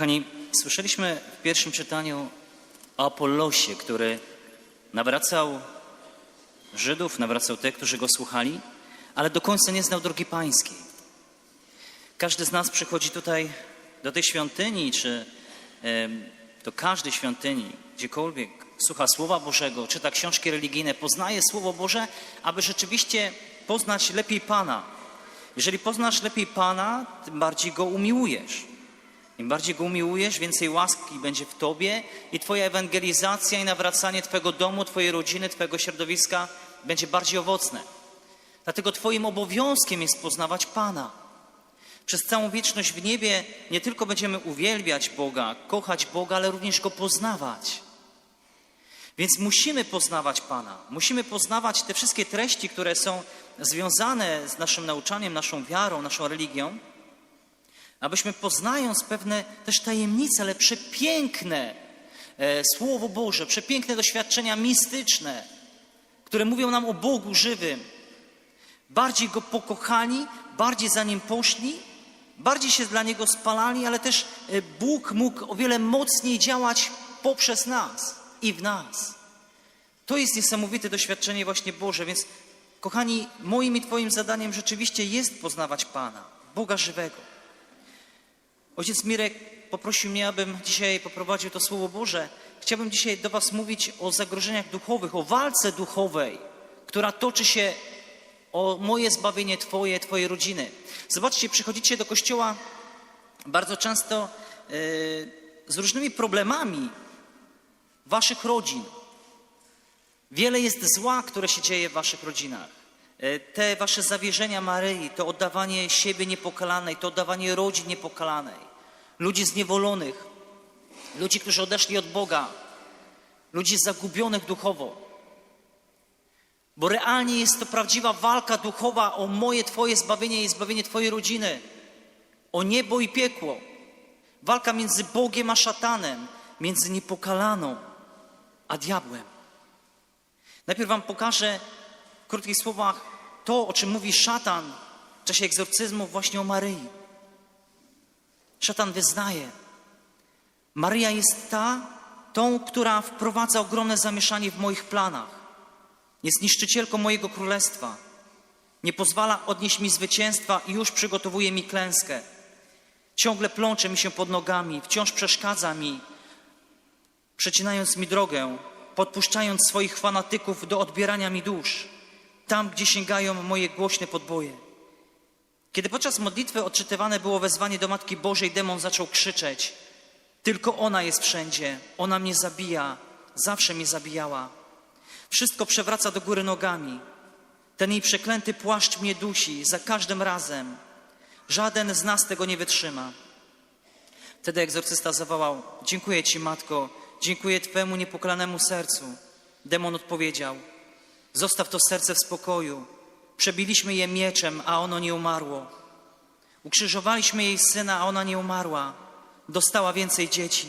Kochani, słyszeliśmy w pierwszym czytaniu o Apollosie, który nawracał Żydów, nawracał tych, którzy go słuchali, ale do końca nie znał drogi pańskiej. Każdy z nas przychodzi tutaj do tej świątyni, czy do każdej świątyni, gdziekolwiek, słucha Słowa Bożego, czyta książki religijne, poznaje Słowo Boże, aby rzeczywiście poznać lepiej Pana. Jeżeli poznasz lepiej Pana, tym bardziej Go umiłujesz. Im bardziej Go umiłujesz, więcej łaski będzie w Tobie i Twoja ewangelizacja i nawracanie Twojego domu, Twojej rodziny, Twojego środowiska będzie bardziej owocne. Dlatego Twoim obowiązkiem jest poznawać Pana. Przez całą wieczność w niebie nie tylko będziemy uwielbiać Boga, kochać Boga, ale również Go poznawać. Więc musimy poznawać Pana. Musimy poznawać te wszystkie treści, które są związane z naszym nauczaniem, naszą wiarą, naszą religią, abyśmy poznając pewne też tajemnice, ale przepiękne e, Słowo Boże, przepiękne doświadczenia mistyczne, które mówią nam o Bogu żywym, bardziej Go pokochani, bardziej za Nim poszli, bardziej się dla Niego spalali, ale też e, Bóg mógł o wiele mocniej działać poprzez nas i w nas. To jest niesamowite doświadczenie właśnie Boże, więc kochani, moim i Twoim zadaniem rzeczywiście jest poznawać Pana, Boga żywego. Ojciec Mirek poprosił mnie, abym dzisiaj poprowadził to Słowo Boże. Chciałbym dzisiaj do Was mówić o zagrożeniach duchowych, o walce duchowej, która toczy się o moje zbawienie Twoje, Twojej rodziny. Zobaczcie, przychodzicie do kościoła bardzo często e, z różnymi problemami Waszych rodzin. Wiele jest zła, które się dzieje w Waszych rodzinach. E, Te Wasze zawierzenia Maryi, to oddawanie siebie niepokalanej, to oddawanie rodzin niepokalanej, ludzi zniewolonych, ludzi, którzy odeszli od Boga, ludzi zagubionych duchowo. Bo realnie jest to prawdziwa walka duchowa o moje, Twoje zbawienie i zbawienie Twojej rodziny. O niebo i piekło. Walka między Bogiem a szatanem, między niepokalaną a diabłem. Najpierw Wam pokażę w krótkich słowach to, o czym mówi szatan w czasie egzorcyzmu właśnie o Maryi. Szatan wyznaje, Maryja jest ta, tą, która wprowadza ogromne zamieszanie w moich planach. Jest niszczycielką mojego królestwa. Nie pozwala odnieść mi zwycięstwa i już przygotowuje mi klęskę. Ciągle plącze mi się pod nogami, wciąż przeszkadza mi, przecinając mi drogę, podpuszczając swoich fanatyków do odbierania mi dusz, tam gdzie sięgają moje głośne podboje. Kiedy podczas modlitwy odczytywane było wezwanie do Matki Bożej, demon zaczął krzyczeć: Tylko ona jest wszędzie, ona mnie zabija, zawsze mnie zabijała. Wszystko przewraca do góry nogami. Ten jej przeklęty płaszcz mnie dusi za każdym razem. Żaden z nas tego nie wytrzyma. Wtedy egzorcysta zawołał: Dziękuję ci, matko, dziękuję twemu niepokalanemu sercu. Demon odpowiedział: Zostaw to serce w spokoju. Przebiliśmy je mieczem, a ono nie umarło. Ukrzyżowaliśmy jej syna, a ona nie umarła. Dostała więcej dzieci.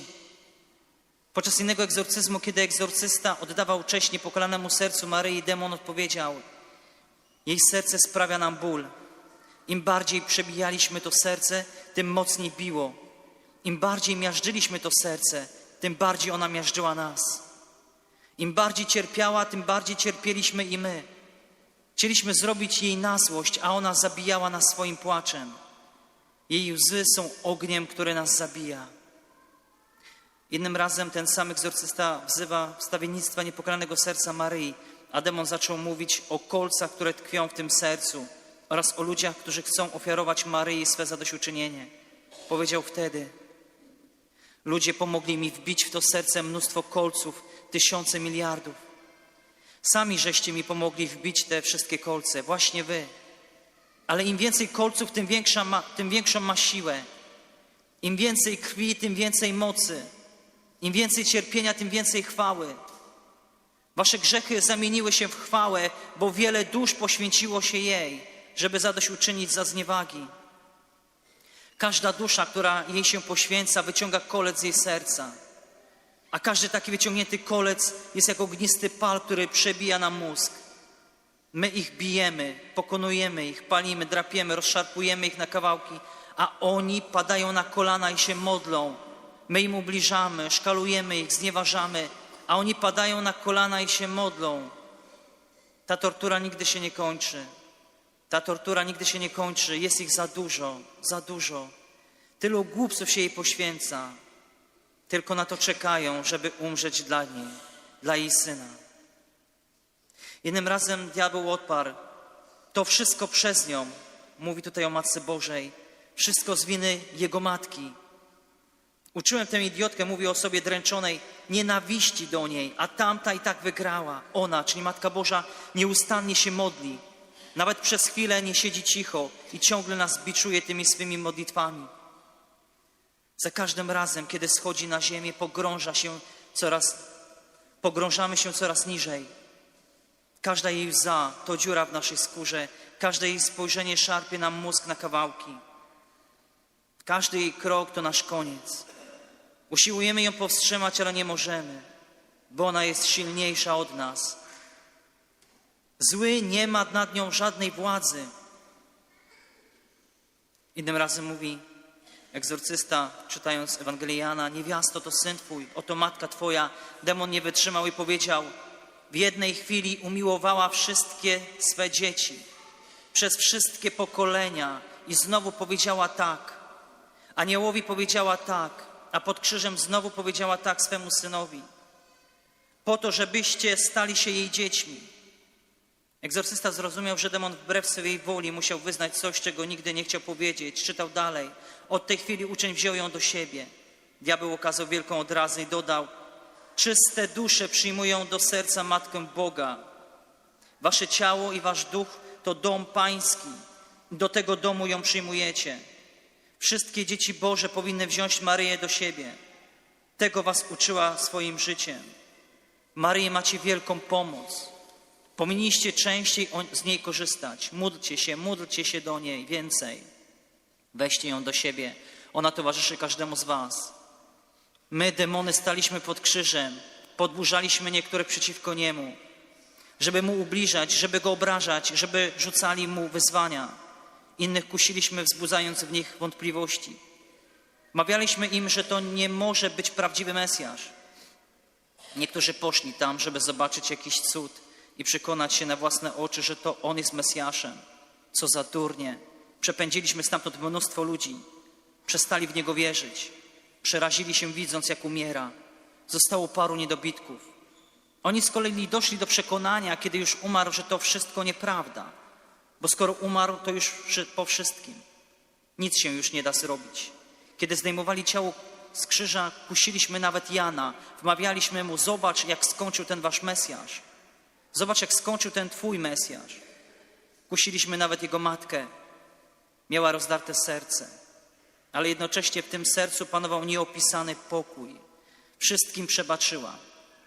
Podczas innego egzorcyzmu, kiedy egzorcysta oddawał cześć niepokalanemu sercu Maryi, demon odpowiedział: Jej serce sprawia nam ból. Im bardziej przebijaliśmy to serce, tym mocniej biło. Im bardziej miażdżyliśmy to serce, tym bardziej ona miażdżyła nas. Im bardziej cierpiała, tym bardziej cierpieliśmy i my. Chcieliśmy zrobić jej na złość, a ona zabijała nas swoim płaczem. Jej łzy są ogniem, które nas zabija. Jednym razem ten sam egzorcysta wzywa wstawiennictwa niepokalanego serca Maryi, a demon zaczął mówić o kolcach, które tkwią w tym sercu oraz o ludziach, którzy chcą ofiarować Maryi swe zadośćuczynienie. Powiedział wtedy, ludzie pomogli mi wbić w to serce mnóstwo kolców, tysiące miliardów. Sami żeście mi pomogli wbić te wszystkie kolce, właśnie wy. Ale im więcej kolców, tym, większa ma, tym większą ma siłę. Im więcej krwi, tym więcej mocy. Im więcej cierpienia, tym więcej chwały. Wasze grzechy zamieniły się w chwałę, bo wiele dusz poświęciło się jej, żeby zadośćuczynić za zniewagi. Każda dusza, która jej się poświęca, wyciąga kolec z jej serca. A każdy taki wyciągnięty kolec jest jak ognisty pal, który przebija nam mózg. My ich bijemy, pokonujemy ich, palimy, drapiemy, rozszarpujemy ich na kawałki, a oni padają na kolana i się modlą My im ubliżamy, szkalujemy ich, znieważamy, a oni padają na kolana i się modlą. Ta tortura nigdy się nie kończy. Ta tortura nigdy się nie kończy. Jest ich za dużo, za dużo. Tylu głupców się jej poświęca. Tylko na to czekają, żeby umrzeć dla niej, dla jej syna. Jednym razem diabeł odparł, to wszystko przez nią, mówi tutaj o Matce Bożej, wszystko z winy jego matki. Uczyłem tę idiotkę, mówi o sobie dręczonej, nienawiści do niej, a tamta i tak wygrała. Ona, czyli Matka Boża, nieustannie się modli. Nawet przez chwilę nie siedzi cicho i ciągle nas biczuje tymi swymi modlitwami. Za każdym razem, kiedy schodzi na ziemię, pogrąża się coraz, pogrążamy się coraz niżej. Każda jej łza to dziura w naszej skórze, każde jej spojrzenie szarpie nam mózg na kawałki. Każdy jej krok to nasz koniec. Usiłujemy ją powstrzymać, ale nie możemy, bo ona jest silniejsza od nas. Zły nie ma nad nią żadnej władzy. Innym razem mówi egzorcysta, czytając Ewangelię Jana, niewiasto to syn twój, oto matka twoja. Demon nie wytrzymał i powiedział, w jednej chwili umiłowała wszystkie swe dzieci, przez wszystkie pokolenia i znowu powiedziała tak. Aniołowi powiedziała tak, a pod krzyżem znowu powiedziała tak swemu synowi. Po to, żebyście stali się jej dziećmi. Egzorcysta zrozumiał, że demon wbrew swej woli musiał wyznać coś, czego nigdy nie chciał powiedzieć. Czytał dalej. Od tej chwili uczeń wziął ją do siebie. Diabeł okazał wielką odrazę i dodał, czyste dusze przyjmują do serca Matkę Boga. Wasze ciało i wasz duch to dom pański. Do tego domu ją przyjmujecie. Wszystkie dzieci Boże powinny wziąć Maryję do siebie. Tego was uczyła swoim życiem. Maryję macie wielką pomoc. Powinniście częściej z niej korzystać. Módlcie się, módlcie się do niej więcej. Weźcie ją do siebie. Ona towarzyszy każdemu z was. My, demony, staliśmy pod krzyżem. Podburzaliśmy niektórych przeciwko niemu, żeby mu ubliżać, żeby go obrażać, żeby rzucali mu wyzwania. Innych kusiliśmy, wzbudzając w nich wątpliwości. Mawialiśmy im, że to nie może być prawdziwy Mesjasz. Niektórzy poszli tam, żeby zobaczyć jakiś cud i przekonać się na własne oczy, że to On jest Mesjaszem. Co za durnie. Przepędziliśmy stamtąd mnóstwo ludzi. Przestali w Niego wierzyć. Przerazili się widząc, jak umiera. Zostało paru niedobitków. Oni z kolei doszli do przekonania, kiedy już umarł, że to wszystko nieprawda. Bo skoro umarł, to już po wszystkim. Nic się już nie da zrobić. Kiedy zdejmowali ciało z krzyża, kusiliśmy nawet Jana. Wmawialiśmy mu, zobacz, jak skończył ten wasz Mesjasz. Zobacz, jak skończył ten twój Mesjasz. Kusiliśmy nawet jego matkę. Miała rozdarte serce, ale jednocześnie w tym sercu panował nieopisany pokój. Wszystkim przebaczyła,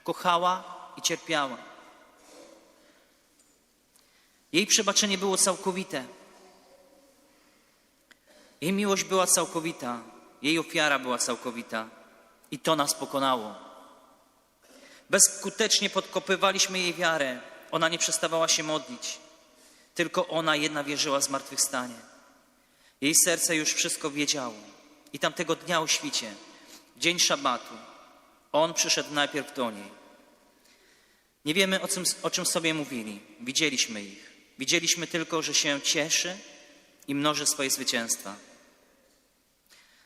kochała i cierpiała. Jej przebaczenie było całkowite. Jej miłość była całkowita, jej ofiara była całkowita i to nas pokonało. Bezskutecznie podkopywaliśmy jej wiarę. Ona nie przestawała się modlić. Tylko ona jedna wierzyła w zmartwychwstanie. Jej serce już wszystko wiedziało. I tamtego dnia o świcie, dzień szabatu, on przyszedł najpierw do niej. Nie wiemy, o czym, o czym sobie mówili. Widzieliśmy ich. Widzieliśmy tylko, że się cieszy i mnoży swoje zwycięstwa.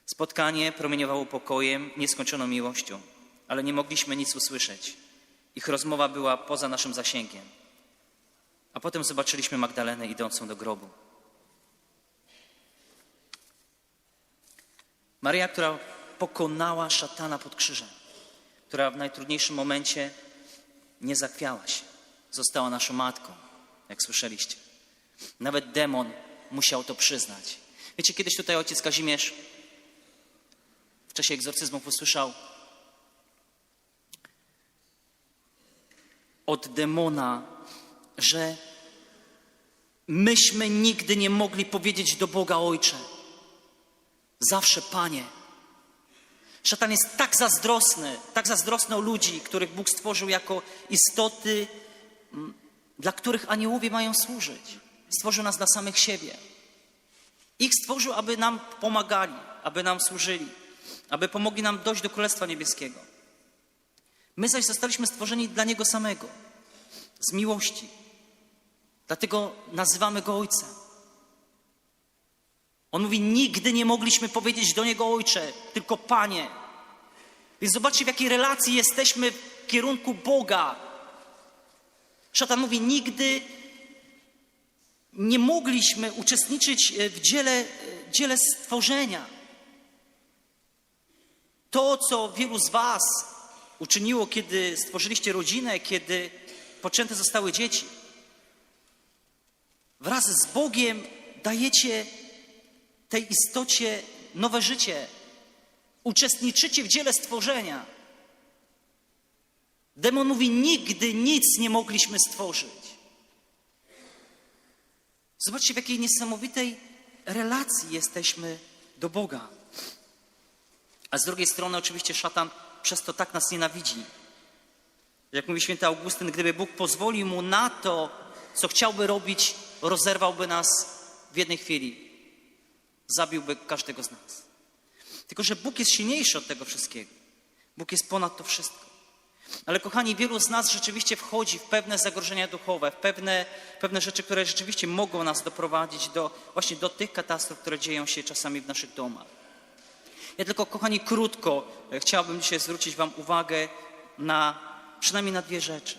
Spotkanie promieniowało pokojem, nieskończoną miłością, ale nie mogliśmy nic usłyszeć. Ich rozmowa była poza naszym zasięgiem. A potem zobaczyliśmy Magdalenę idącą do grobu. Maria, która pokonała szatana pod krzyżem, która w najtrudniejszym momencie nie zakwiała się, została naszą matką, jak słyszeliście. Nawet demon musiał to przyznać. Wiecie, kiedyś tutaj ojciec Kazimierz w czasie egzorcyzmów usłyszał od demona, że myśmy nigdy nie mogli powiedzieć do Boga Ojcze. Zawsze Panie. Szatan jest tak zazdrosny, tak zazdrosny o ludzi, których Bóg stworzył jako istoty, dla których aniołowie mają służyć. Stworzył nas dla samych siebie. Ich stworzył, aby nam pomagali, aby nam służyli. aby pomogli nam dojść do Królestwa Niebieskiego. My zaś zostaliśmy stworzeni dla Niego samego, z miłości. Dlatego nazywamy Go Ojcem. On mówi, nigdy nie mogliśmy powiedzieć do Niego Ojcze, tylko Panie. Więc zobaczcie, w jakiej relacji jesteśmy w kierunku Boga. Szatan mówi, nigdy nie mogliśmy uczestniczyć e, w dziele, e, dziele stworzenia. To, co wielu z Was uczyniło, kiedy stworzyliście rodzinę, kiedy poczęte zostały dzieci, wraz z Bogiem dajecie tej istocie nowe życie. Uczestniczycie w dziele stworzenia. Demon mówi: Nigdy nic nie mogliśmy stworzyć. Zobaczcie, w jakiej niesamowitej relacji jesteśmy do Boga. A z drugiej strony, oczywiście, szatan przez to tak nas nienawidzi. Jak mówi święty Augustyn, gdyby Bóg pozwolił mu na to, co chciałby robić, rozerwałby nas w jednej chwili. Zabiłby każdego z nas. Tylko, że Bóg jest silniejszy od tego wszystkiego. Bóg jest ponad to wszystko. Ale kochani, wielu z nas rzeczywiście wchodzi w pewne zagrożenia duchowe, w pewne, pewne rzeczy, które rzeczywiście mogą nas doprowadzić do, właśnie do tych katastrof, które dzieją się czasami w naszych domach. Ja tylko, kochani, krótko e, chciałbym dzisiaj zwrócić Wam uwagę na przynajmniej na dwie rzeczy.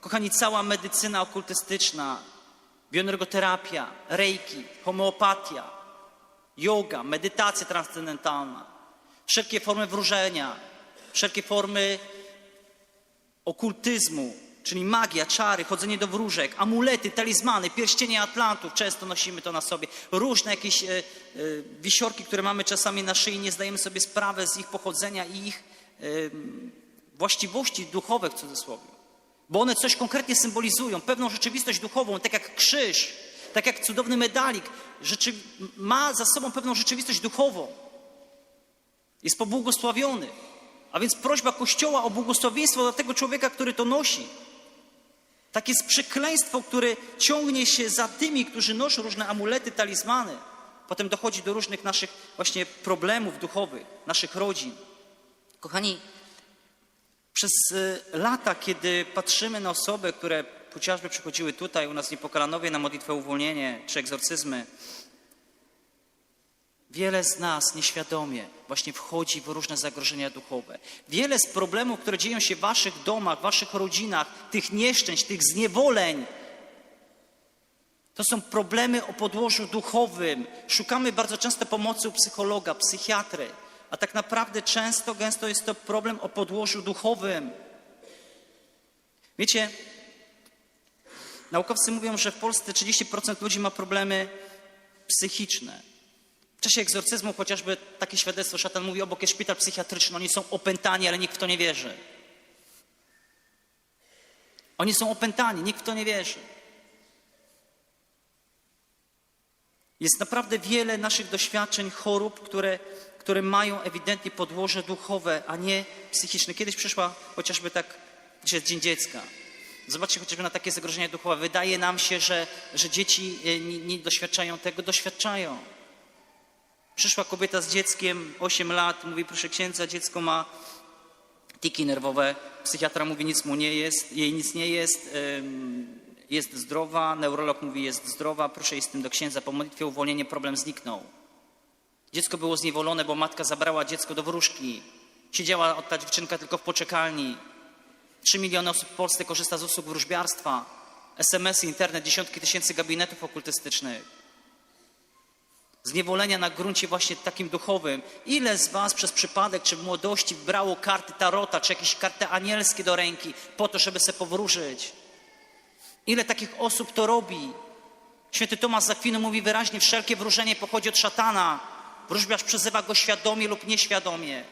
Kochani, cała medycyna okultystyczna, bioenergoterapia, reiki, homeopatia, yoga, medytacja transcendentalna, wszelkie formy wróżenia, wszelkie formy okultyzmu, czyli magia, czary, chodzenie do wróżek, amulety, talizmany, pierścienie atlantów, często nosimy to na sobie, różne jakieś e, e, wisiorki, które mamy czasami na szyi, nie zdajemy sobie sprawy z ich pochodzenia i ich e, właściwości duchowe w cudzysłowie. Bo one coś konkretnie symbolizują, pewną rzeczywistość duchową, tak jak krzyż, tak jak cudowny medalik, rzeczy, ma za sobą pewną rzeczywistość duchową. Jest pobłogosławiony. A więc prośba Kościoła o błogosławieństwo dla tego człowieka, który to nosi. Tak jest przekleństwo, które ciągnie się za tymi, którzy noszą różne amulety, talizmany. Potem dochodzi do różnych naszych właśnie problemów duchowych, naszych rodzin. Kochani, przez y, lata, kiedy patrzymy na osoby, które chociażby przychodziły tutaj u nas w Niepokalanowie na modlitwę uwolnienie czy egzorcyzmy, Wiele z nas nieświadomie właśnie wchodzi w różne zagrożenia duchowe. Wiele z problemów, które dzieją się w waszych domach, w waszych rodzinach, tych nieszczęść, tych zniewoleń, to są problemy o podłożu duchowym. Szukamy bardzo często pomocy u psychologa, psychiatry, a tak naprawdę często, gęsto jest to problem o podłożu duchowym. Wiecie, naukowcy mówią, że w Polsce 30% ludzi ma problemy psychiczne. W czasie egzorcyzmu chociażby takie świadectwo szatan mówi, obok jest szpital psychiatryczny, oni są opętani, ale nikt w to nie wierzy. Oni są opętani, nikt w to nie wierzy. Jest naprawdę wiele naszych doświadczeń, chorób, które, które mają ewidentnie podłoże duchowe, a nie psychiczne. Kiedyś przyszła chociażby tak, dzisiaj jest Dzień Dziecka. Zobaczcie chociażby na takie zagrożenia duchowe. Wydaje nam się, że, że dzieci e, nie, nie doświadczają tego, doświadczają. Przyszła kobieta z dzieckiem, 8 lat, mówi, proszę księdza, dziecko ma tiki nerwowe. Psychiatra mówi, nic mu nie jest, jej nic nie jest, jest zdrowa. Neurolog mówi, jest zdrowa, proszę iść z tym do księdza. Po modlitwie uwolnienie problem zniknął. Dziecko było zniewolone, bo matka zabrała dziecko do wróżki. Siedziała ta dziewczynka tylko w poczekalni. Trzy miliony osób w Polsce korzysta z usług wróżbiarstwa. SMS, internet, dziesiątki tysięcy gabinetów okultystycznych zniewolenia na gruncie właśnie takim duchowym. Ile z Was przez przypadek czy w młodości brało karty tarota, czy jakieś karty anielskie do ręki po to, żeby sobie powróżyć? Ile takich osób to robi? Święty Tomasz Zakwinu mówi wyraźnie, wszelkie wróżenie pochodzi od szatana. Wróżbiarz przyzywa go świadomie lub nieświadomie.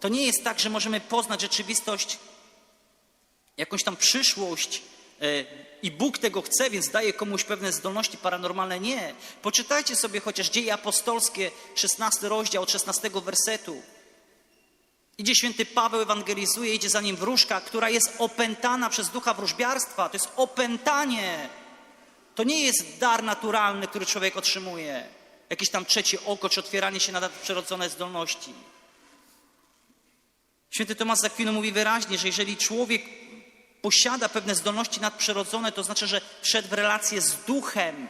To nie jest tak, że możemy poznać rzeczywistość, jakąś tam przyszłość, i Bóg tego chce, więc daje komuś pewne zdolności paranormalne. Nie. Poczytajcie sobie chociaż dzieje apostolskie, 16 rozdział od 16 wersetu. Idzie święty Paweł, ewangelizuje, idzie za nim wróżka, która jest opętana przez ducha wróżbiarstwa. To jest opętanie. To nie jest dar naturalny, który człowiek otrzymuje. Jakieś tam trzecie oko, czy otwieranie się na nadprzyrodzone zdolności. Święty Tomasz z Akwinu mówi wyraźnie, że jeżeli człowiek posiada pewne zdolności nadprzyrodzone, to znaczy, że wszedł w relację z duchem.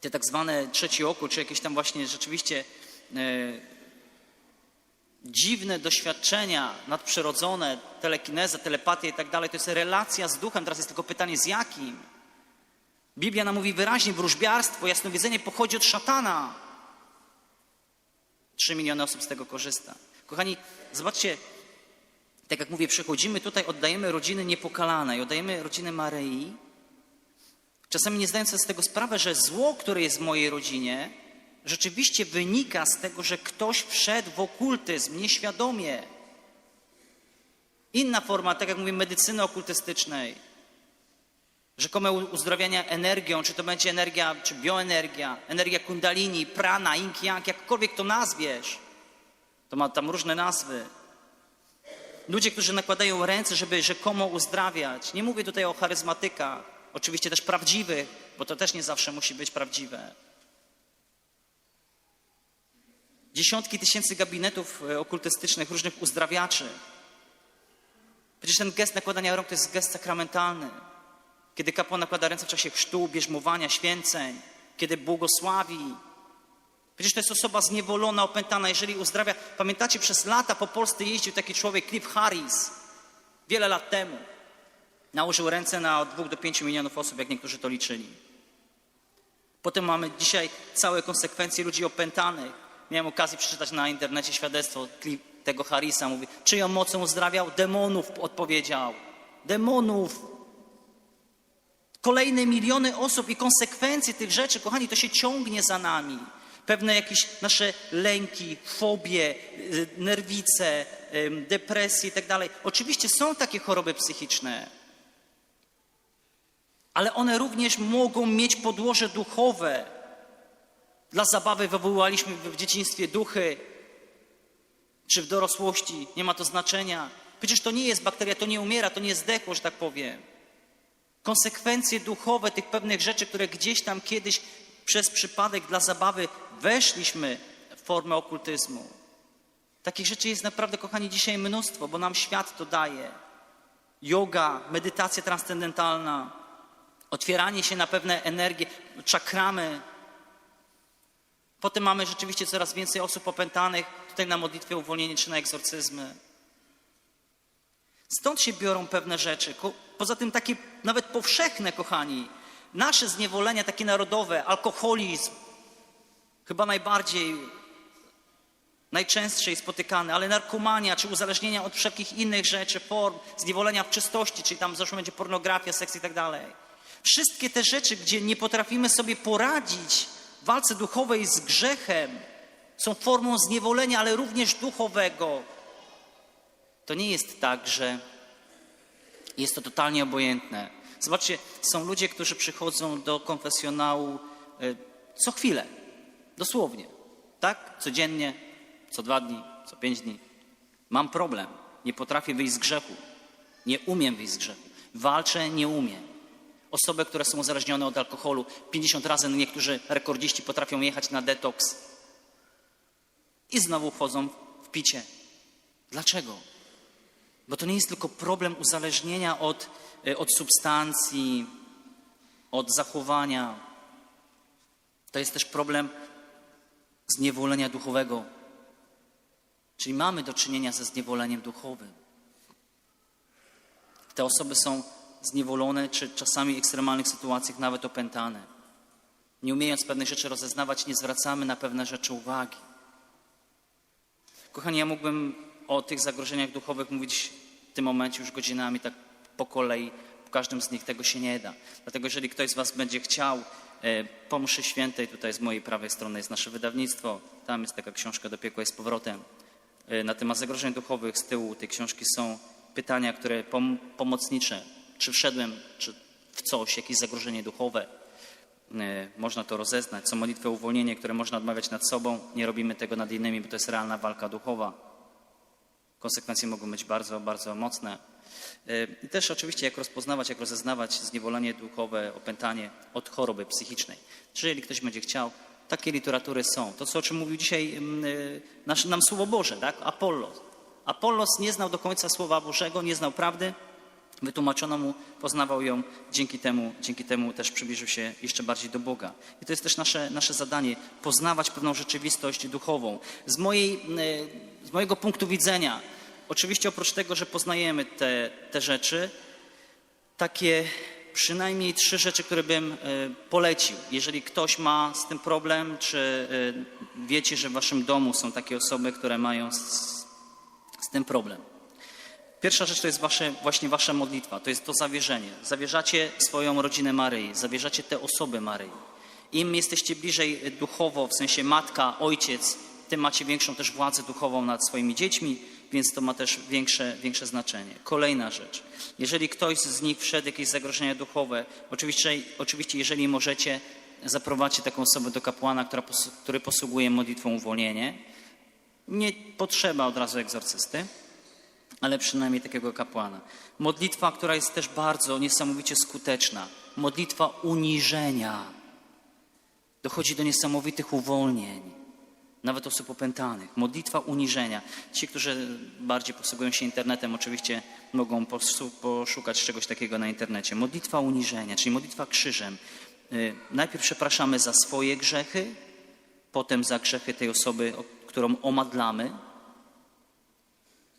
Te tak zwane trzecie oko, czy jakieś tam właśnie rzeczywiście e, dziwne doświadczenia nadprzyrodzone, telekineza, telepatia i tak dalej, to jest relacja z duchem. Teraz jest tylko pytanie, z jakim? Biblia nam mówi wyraźnie, wróżbiarstwo, jasnowidzenie pochodzi od szatana. Trzy miliony osób z tego korzysta. Kochani, zobaczcie, tak jak mówię, przychodzimy tutaj, oddajemy rodziny niepokalanej, oddajemy rodziny Maryi, czasami nie zdając sobie z tego sprawę, że zło, które jest w mojej rodzinie, rzeczywiście wynika z tego, że ktoś wszedł w okultyzm nieświadomie. Inna forma, tak jak mówię, medycyny okultystycznej, rzekome uzdrawiania energią, czy to będzie energia, czy bioenergia, energia kundalini, prana, yin yang, jakkolwiek to nazwiesz. To ma tam różne nazwy. Ludzie, którzy nakładają ręce, żeby rzekomo uzdrawiać. Nie mówię tutaj o charyzmatykach, oczywiście też prawdziwych, bo to też nie zawsze musi być prawdziwe. Dziesiątki tysięcy gabinetów e, okultystycznych, różnych uzdrawiaczy. Przecież ten gest nakładania rąk to jest gest sakramentalny. Kiedy kapłan nakłada ręce w czasie chrztu, bierzmowania, święceń, kiedy błogosławi. Przecież to jest osoba zniewolona, opętana, jeżeli uzdrawia. Pamiętacie, przez lata po Polsce jeździł taki człowiek, Cliff Harris, wiele lat temu. Nałożył ręce na od 2 do 5 milionów osób, jak niektórzy to liczyli. Potem mamy dzisiaj całe konsekwencje ludzi opętanych. Miałem okazję przeczytać na internecie świadectwo tego Harrisa. Mówi, czyją mocą uzdrawiał? Demonów, odpowiedział. Demonów. Kolejne miliony osób i konsekwencje tych rzeczy, kochani, to się ciągnie za nami. Pewne jakieś nasze lęki, fobie, y, nerwice, depresje i tak. Oczywiście są takie choroby psychiczne, ale one również mogą mieć podłoże duchowe. Dla zabawy wywołaliśmy w dzieciństwie duchy, czy w dorosłości, nie ma to znaczenia. Przecież to nie jest bakteria, to nie umiera, to nie zdechło, że tak powiem. Konsekwencje duchowe tych pewnych rzeczy, które gdzieś tam kiedyś przez przypadek dla zabawy weszliśmy w formę okultyzmu. Takich rzeczy jest naprawdę, kochani, dzisiaj mnóstwo, bo nam świat to daje. Yoga, medytacja transcendentalna, otwieranie się na pewne energie, czakramy. Potem mamy rzeczywiście coraz więcej osób opętanych, tutaj na modlitwę uwolnienie czy na egzorcyzmy. Stąd się biorą pewne rzeczy. Poza tym takie nawet powszechne, kochani. Nasze zniewolenia takie narodowe, alkoholizm, chyba najbardziej, najczęściej spotykany, ale narkomania czy uzależnienia od wszelkich innych rzeczy, form, zniewolenia w czystości, czyli tam zresztą będzie pornografia, seks i tak dalej. Wszystkie te rzeczy, gdzie nie potrafimy sobie poradzić w walce duchowej z grzechem, są formą zniewolenia, ale również duchowego. To nie jest tak, że jest to totalnie obojętne. Zobaczcie, są ludzie, którzy przychodzą do konfesjonału e, co chwilę, dosłownie, tak? Codziennie, co dwa dni, co pięć dni. Mam problem, nie potrafię wyjść z grzechu, nie umiem wyjść z grzechu, walczę, nie umiem. Osoby, które są uzależnione od alkoholu, 50 razy niektórzy rekordziści potrafią jechać na detoks i znowu wchodzą w picie. Dlaczego? Bo to nie jest tylko problem uzależnienia od, e, od substancji, od zachowania. To jest też problem zniewolenia duchowego. Czyli mamy do czynienia ze zniewoleniem duchowym. Te osoby są zniewolone, czy czasami w ekstremalnych sytuacjach nawet opętane. Nie umiejąc pewnych rzeczy rozeznawać, nie zwracamy na pewne rzeczy uwagi. Kochani, ja mógłbym o tych zagrożeniach duchowych mówić w tym momencie już godzinami, tak po kolei. W każdym z nich tego się nie da. Dlatego, jeżeli ktoś z Was będzie chciał, po mszy świętej, tutaj z mojej prawej strony jest nasze wydawnictwo, tam jest taka książka do piekła i z powrotem. E, na temat zagrożeń duchowych z tyłu tej książki są pytania, które pom pomocnicze. Czy wszedłem czy w coś, jakieś zagrożenie duchowe? E, można to rozeznać. Są modlitwy uwolnienie, które można odmawiać nad sobą. Nie robimy tego nad innymi, bo to jest realna walka duchowa. Konsekwencje mogą być bardzo, bardzo mocne. E, I też oczywiście jak rozpoznawać, jak rozeznawać zniewolenie duchowe, opętanie od choroby psychicznej. Jeżeli ktoś będzie chciał, Takie literatury są. To, co o czym mówił dzisiaj mm, y, nasz, nam Słowo Boże, tak? Apollos. Apollos nie znał do końca Słowa Bożego, nie znał prawdy, wytłumaczono mu, poznawał ją, dzięki temu, dzięki temu też przybliżył się jeszcze bardziej do Boga. I to jest też nasze, nasze zadanie, poznawać pewną rzeczywistość duchową. Z, mojej, y, z mojego punktu widzenia, oczywiście oprócz tego, że poznajemy te, te rzeczy, takie przynajmniej trzy rzeczy, które bym e, polecił. Jeżeli ktoś ma z tym problem, czy e, wiecie, że w waszym domu są takie osoby, które mają z, z tym problem. Pierwsza rzecz to jest wasze, właśnie wasza modlitwa, to jest to zawierzenie. Zawierzacie swoją rodzinę Maryi, zawierzacie te osoby Maryi. Im jesteście bliżej duchowo, w sensie matka, ojciec, tym macie większą też władzę duchową nad swoimi dziećmi, więc to ma też większe, większe znaczenie. Kolejna rzecz. Jeżeli ktoś z nich wszedł jakieś zagrożenia duchowe, oczywiście, oczywiście jeżeli możecie, zaprowadźcie taką osobę do kapłana, która, który posługuje modlitwą uwolnienie. Nie potrzeba od razu egzorcysty, ale przynajmniej takiego kapłana. Modlitwa, która jest też bardzo niesamowicie skuteczna. Modlitwa uniżenia. Dochodzi do niesamowitych uwolnień, nawet osób opętanych. Modlitwa uniżenia. Ci, którzy bardziej posługują się internetem, oczywiście mogą poszukać czegoś takiego na internecie. Modlitwa uniżenia, czyli modlitwa krzyżem. Y, Najpierw przepraszamy za swoje grzechy, potem za grzechy tej osoby, którą omadlamy,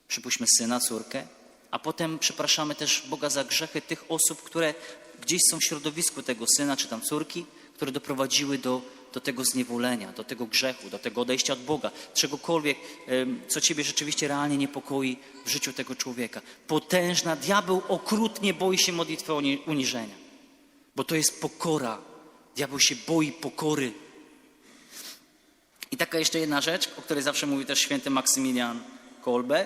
przypuśćmy syna, córkę, a potem przepraszamy też Boga za grzechy tych osób, które gdzieś są w środowisku tego syna czy tam córki, które doprowadziły do, do tego zniewolenia, do tego grzechu, do tego odejścia od Boga, czegokolwiek, co ciebie rzeczywiście realnie niepokoi w życiu tego człowieka. Potężna, diabeł okrutnie boi się modlitwy uni- uniżenia, bo to jest pokora. Diabeł się boi pokory. I taka jeszcze jedna rzecz, o której zawsze mówi też święty Maksymilian Kolbe.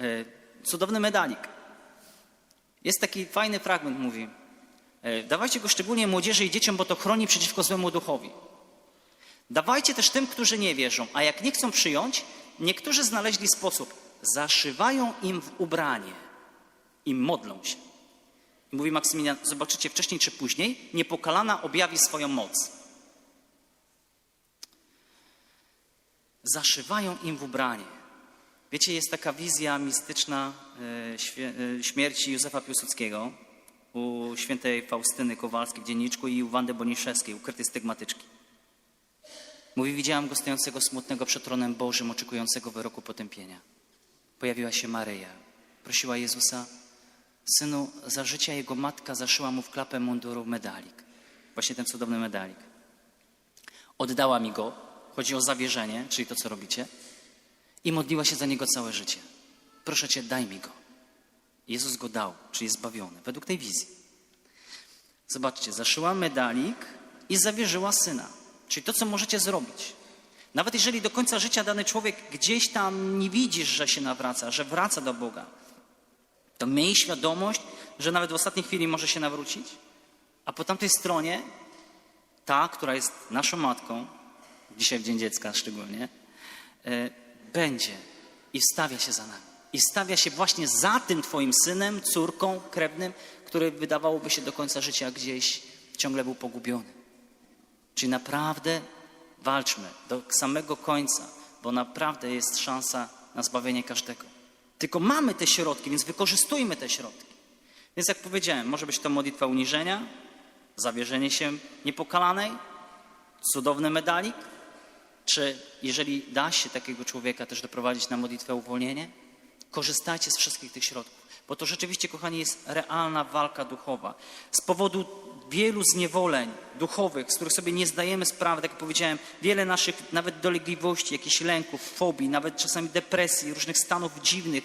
E, Cudowny medalik. Jest taki fajny fragment, mówi. E, Dawajcie go szczególnie młodzieży i dzieciom, bo to chroni przeciwko złemu duchowi. Dawajcie też tym, którzy nie wierzą, a jak nie chcą przyjąć, niektórzy znaleźli sposób. Zaszywają im w ubranie i modlą się. I mówi Maksymilian, zobaczycie wcześniej czy później, niepokalana objawi swoją moc. zaszywają im w ubranie. Wiecie, jest taka wizja mistyczna e, e, śmierci Józefa Piłsudskiego u świętej Faustyny Kowalskiej w dzienniczku i u Wandy Boniszewskiej, ukrytej stygmatyczki. Mówi, widziałam go stojącego smutnego przed tronem Bożym, oczekującego wyroku potępienia. Pojawiła się Maryja. Prosiła Jezusa, synu, za życia jego matka zaszyła mu w klapę munduru medalik. Właśnie ten cudowny medalik. Oddała mi go, chodzi o zawierzenie, czyli to, co robicie, i modliła się za niego całe życie. Proszę cię, daj mi go. Jezus go dał, czyli jest zbawiony, według tej wizji. Zobaczcie, zaszyła medalik i zawierzyła syna. Czyli to, co możecie zrobić. Nawet jeżeli do końca życia dany człowiek gdzieś tam nie widzisz, że się nawraca, że wraca do Boga, to miej świadomość, że nawet w ostatniej chwili może się nawrócić, a po tamtej stronie ta, która jest naszą matką, dzisiaj w Dzień Dziecka szczególnie, e, będzie i wstawia się za nami. I stawia się właśnie za tym Twoim synem, córką, krewnym, który wydawałoby się do końca życia gdzieś ciągle był pogubiony. Czyli naprawdę walczmy do samego końca, bo naprawdę jest szansa na zbawienie każdego. Tylko mamy te środki, więc wykorzystujmy te środki. Więc jak powiedziałem, może być to modlitwa uniżenia, zawierzenie się niepokalanej, cudowny medalik, czy jeżeli da się takiego człowieka też doprowadzić na modlitwę uwolnienie, korzystajcie z wszystkich tych środków, bo to rzeczywiście, kochani, jest realna walka duchowa. Z powodu wielu zniewoleń duchowych, z których sobie nie zdajemy sprawy, tak jak powiedziałem, wiele naszych nawet dolegliwości, jakichś lęków, fobii, nawet czasami depresji, różnych stanów dziwnych,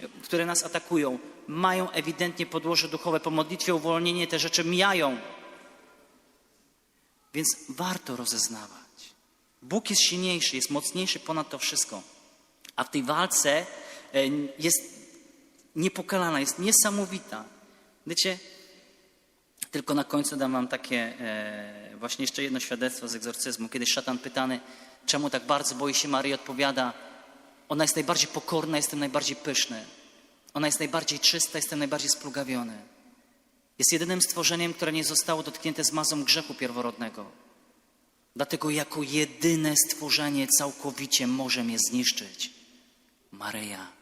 e, które nas atakują, mają ewidentnie podłoże duchowe. Po modlitwie uwolnienie te rzeczy mijają. Więc warto rozeznawać. Bóg jest silniejszy, jest mocniejszy ponad to wszystko. A w tej walce jest niepokalana, jest niesamowita. Wiecie, tylko na końcu dam wam takie e, właśnie jeszcze jedno świadectwo z egzorcyzmu. Kiedyś szatan pytany, czemu tak bardzo boi się Maryi, odpowiada, ona jest najbardziej pokorna, jestem najbardziej pyszny. Ona jest najbardziej czysta, jestem najbardziej splugawiony. Jest jedynym stworzeniem, które nie zostało dotknięte zmazą grzechu pierworodnego. Dlatego jako jedyne stworzenie całkowicie może mnie zniszczyć. Maryja